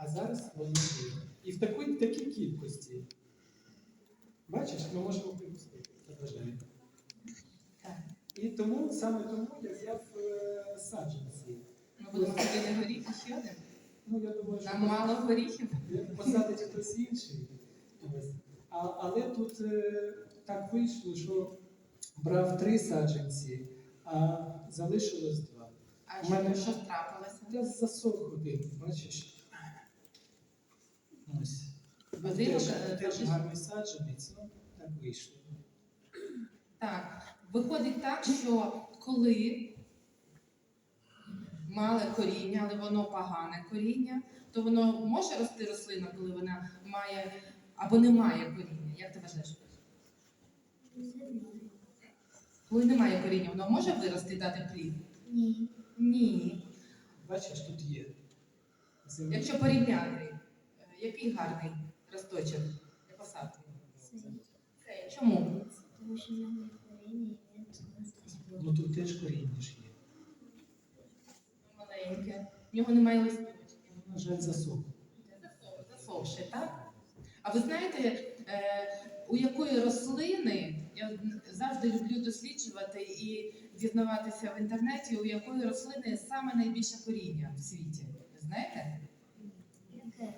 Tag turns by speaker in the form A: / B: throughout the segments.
A: А зараз воно є. І в такій, такій кількості. Бачиш, ми можемо припустити. І тому саме тому я взяв е, саджанці.
B: Ми будемо ходити горіхи ще один.
A: Ну, я думаю, що
B: Нам мало горіхів.
A: посадить хтось інший. Ось. А, але тут е, так вийшло, що брав три саджанці, а залишилось два.
B: А
A: У мене-
B: що трапилося?
A: Я засох один, бачиш. Ось. Теж,
B: е,
A: теж гарний саджанець, ну так вийшло.
B: Так, виходить так, що коли мале коріння, але воно погане коріння, то воно може рости рослина, коли вона має або не має коріння. Як ти вважаєш? Коли немає коріння, воно може вирости і дати плід?
C: Ні.
B: Ні.
A: Бачиш, тут є. Земля.
B: Якщо порівняти, який гарний росточок для посадки? Чому?
C: тому що в нього коріння і він.
A: Ну тут теж коріння ж є.
B: Маленьке. В нього немає листочків.
A: На жаль, засох.
B: Засохше, так? А ви знаєте, е, у якої рослини, я завжди люблю досліджувати і дізнаватися в інтернеті, у якої рослини саме найбільше коріння в світі. Ви знаєте?
C: Яке?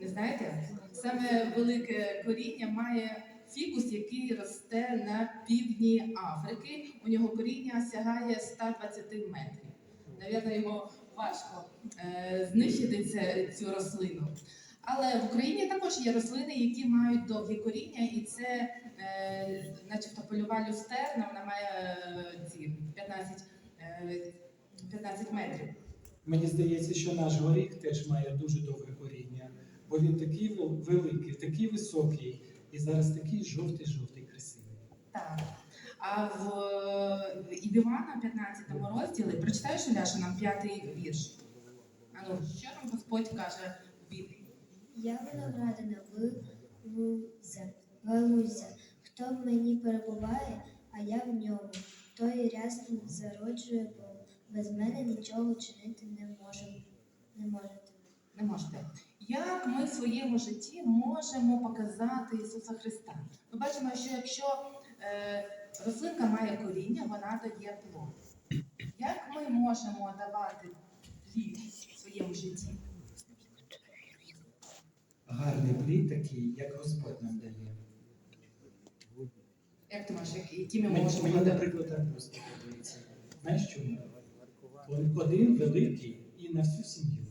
B: Не знаєте? Саме велике коріння має фікус, який росте на півдні Африки. У нього коріння сягає 120 метрів. Навірно, йому важко е, знищити це, цю рослину. Але в Україні також є рослини, які мають довгі коріння, і це, е, начебто, польова люстерна, вона має е, ці 15, е, 15 метрів.
A: Мені здається, що наш горіх теж має дуже довге коріння, бо він такий великий, такий високий, і зараз такий жовтий-жовтий, красивий.
B: Так. А в, в Івана 15 розділі прочитаєш Уляша нам п'ятий вірш. Ану, що нам Господь каже в Біблії?
C: Я виноградина в лузя. Хто в мені перебуває, а я в ньому, той рясно зароджує, бо без мене нічого чинити не може, не можете.
B: Не можете. Як ми в своєму житті можемо показати Ісуса Христа? Ми бачимо, що якщо е, рослинка має коріння, вона дає плод. Як ми можемо давати плід в своєму житті?
A: Гарний плід такий, як Господь нам дає.
B: Як ти як- які ми можемо
A: мені наприклад, так просто подобається. Знаєш чому? Один великий і на всю сім'ю.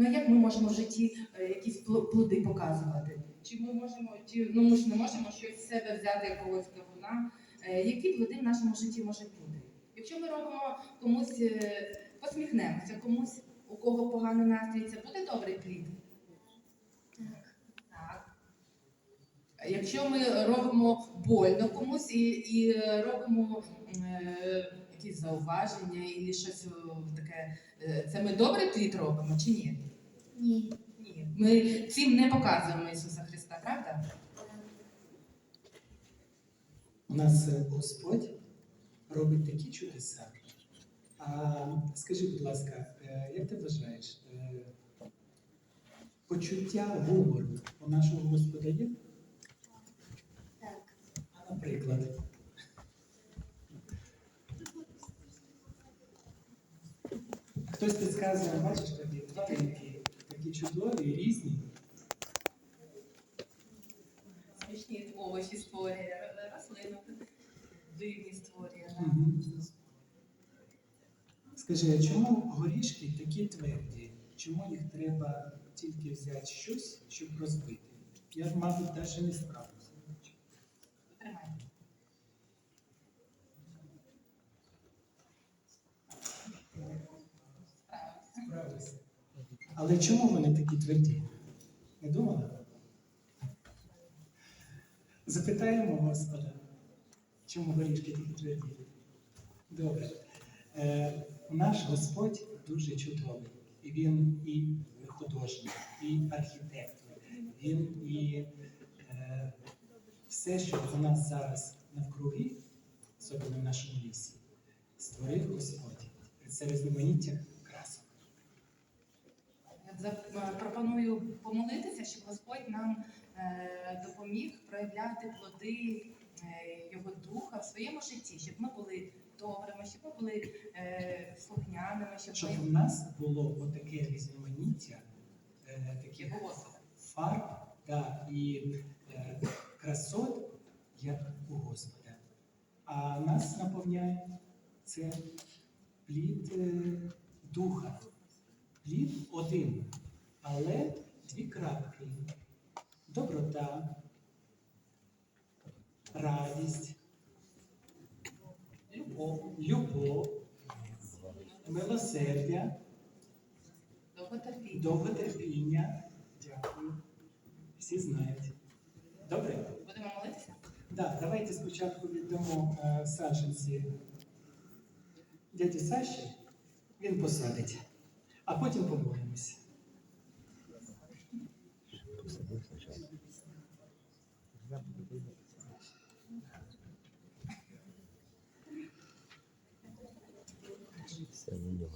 B: Ну а як ми можемо в житті е, якісь плоди показувати? Чи ми можемо, чи ну ми ж не можемо щось з себе взяти якогось кавуна? Е, Які плоди в нашому житті можуть бути? Якщо ми робимо комусь, е, посміхнемося, комусь, у кого поганий настрій, це буде добрий плід? Якщо ми робимо больно комусь і, і робимо е, якісь зауваження і щось е, таке, е, це ми добрий плід робимо чи ні?
C: Ні.
B: Ні, ми цим не показуємо Ісуса Христа, правда?
A: У нас е, Господь робить такі чудеса. А скажи, будь ласка, як ти вважаєш, почуття гумору у нашого Господа є?
C: Так.
A: А наприклад, хтось підказує, бачиш, тобі тваринки такі чудові, різні.
B: Смішні овочі створює, рослини дивні створює.
A: Скажи, а чому горішки такі тверді? Чому їх треба тільки взяти щось, щоб розбити? Я, мабуть, навіть не справлюся. Але чому вони такі тверді? Не думала? Запитаємо Господа, чому горішки такі тверді? Добре. Е, наш Господь дуже чудовий. І він і художник, і архітектор, він і е, все, що у нас зараз навкруги, особливо в нашому лісі, створив Господь. Це різноманіття.
B: Запропоную помолитися, щоб Господь нам е, допоміг проявляти плоди е, Його духа в своєму житті, щоб ми були добрими, щоб ми були е, слухняними, щоб
A: Щоб
B: ми
A: в нас було отаке різноманіття таких фарб да, і красот, як у Господа. А нас наповняє це плід духа. Плід один, але дві крапки. Доброта, радість,
B: любов,
A: любов, милосердя,
B: довготерпіння.
A: довготерпіння. Дякую. Всі знають. Добре?
B: Будемо молитися?
A: Да, давайте спочатку віддамо е, саджанці дяді Саші, він посадить, а потім помолимося.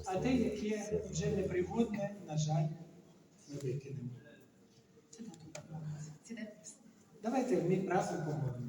A: А те, яке вже непригодне, на жаль, ми викинемо. Давайте ми разом помолимося.